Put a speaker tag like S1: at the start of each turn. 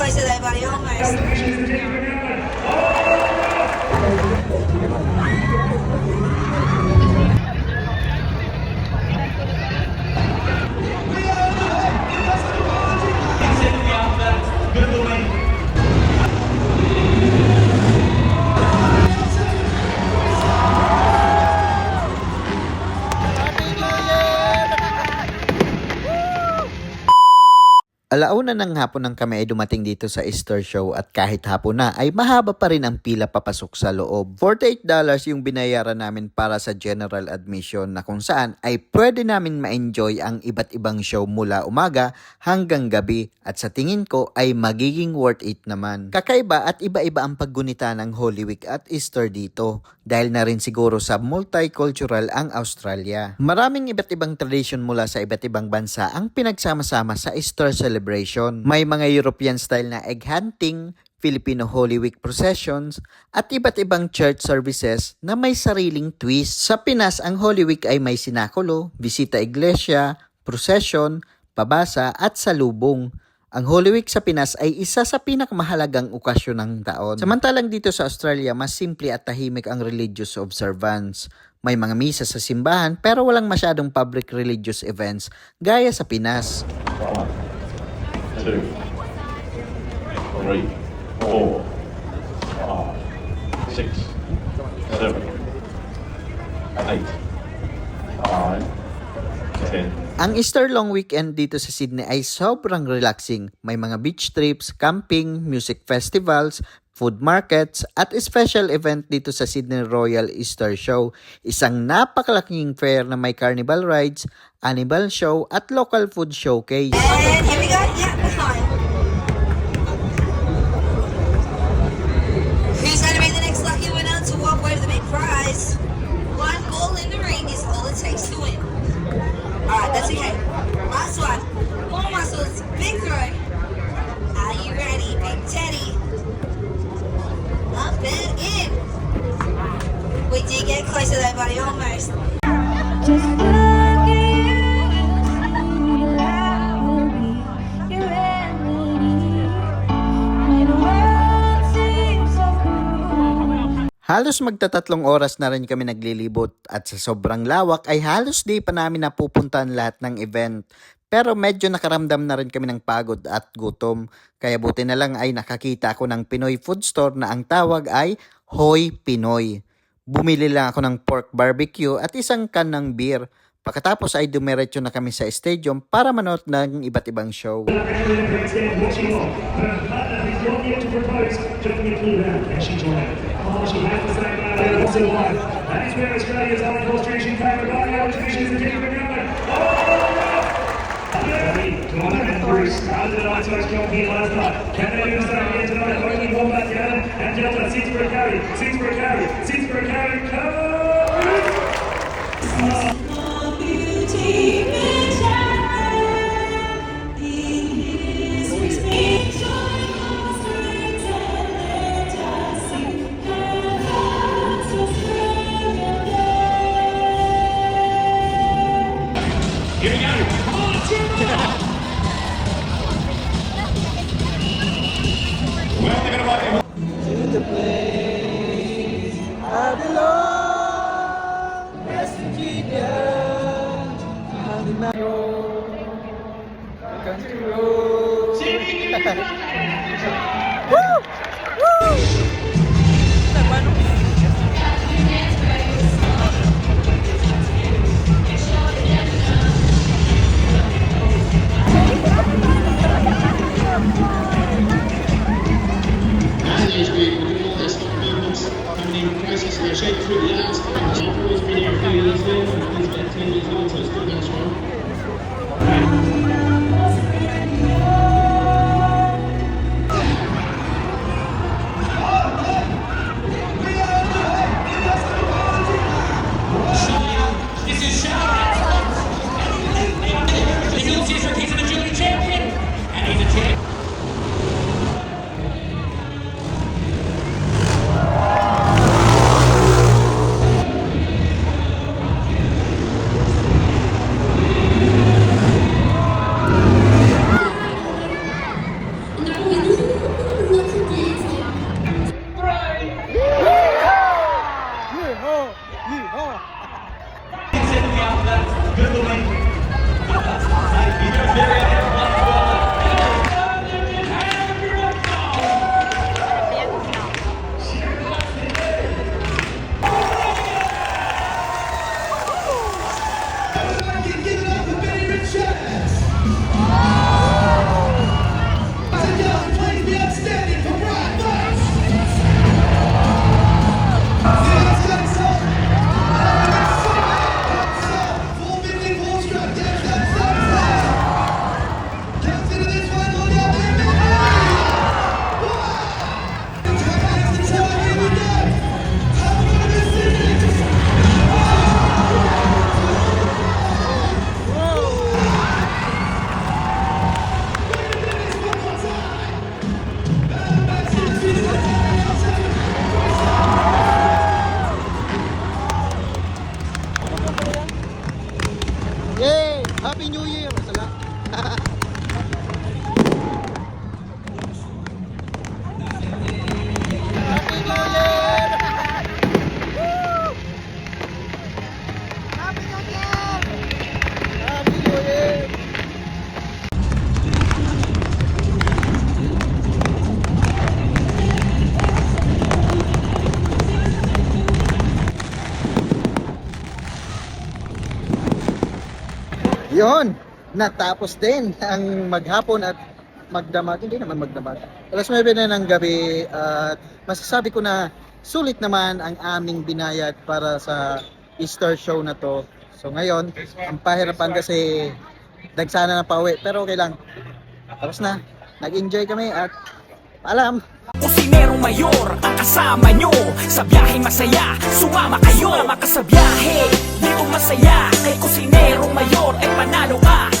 S1: Başa da body, almost.
S2: Alauna ng hapon nang kami ay dumating dito sa Easter Show at kahit hapon na ay mahaba pa rin ang pila papasok sa loob. $48 yung binayaran namin para sa general admission na kung saan ay pwede namin ma-enjoy ang iba't ibang show mula umaga hanggang gabi at sa tingin ko ay magiging worth it naman. Kakaiba at iba-iba ang paggunita ng Holy Week at Easter dito dahil na rin siguro sa multicultural ang Australia. Maraming iba't ibang tradition mula sa iba't ibang bansa ang pinagsama-sama sa Easter celebration. May mga European style na egg hunting, Filipino Holy Week processions, at iba't ibang church services na may sariling twist. Sa Pinas, ang Holy Week ay may sinakulo, bisita iglesia, procession, pabasa at salubong. Ang Holy Week sa Pinas ay isa sa pinakamahalagang okasyon ng taon. Samantalang dito sa Australia, mas simple at tahimik ang religious observance. May mga misa sa simbahan pero walang masyadong public religious events gaya sa Pinas.
S3: One, two, three, four, five, six, seven, eight, nine, ten.
S2: Ang Easter long weekend dito sa Sydney ay sobrang relaxing. May mga beach trips, camping, music festivals, food markets, at special event dito sa Sydney Royal Easter Show. Isang napakalaking fair na may carnival rides, animal show, at local food showcase.
S1: And here we go. Yeah,
S2: Halos magtatatlong oras na rin kami naglilibot at sa sobrang lawak ay halos di pa namin napupuntahan lahat ng event. Pero medyo nakaramdam na rin kami ng pagod at gutom. Kaya buti na lang ay nakakita ako ng Pinoy food store na ang tawag ay Hoy Pinoy. Bumili lang ako ng pork barbecue at isang can ng beer. Pagkatapos ay dumiretso na kami sa stadium para manood ng iba't ibang show.
S4: pushing half the sack line there and so wide. That is where Australia's high frustration came about. The altercation is the kick from Yeoman. Connor and Bruce are the Knights most strong here last night. Can they do the same here tonight? Only one Wombat down and Delta. Six for a carry. Six for a carry. Six to
S2: Yon, natapos din ang maghapon at magdamag. Hindi naman magdamag. Alas 9 na ng gabi at masasabi ko na sulit naman ang aming binayad para sa Easter show na to. So ngayon, ang pahirapan kasi dagsana na pauwi. Pero okay lang. Tapos na. Nag-enjoy kami at paalam.
S5: Kusinerong mayor ang kasama nyo. Sa biyaheng masaya, sumama kayo. Sumama ka sa biyahe, dito masaya Kay kusinerong mayor ay panalo ka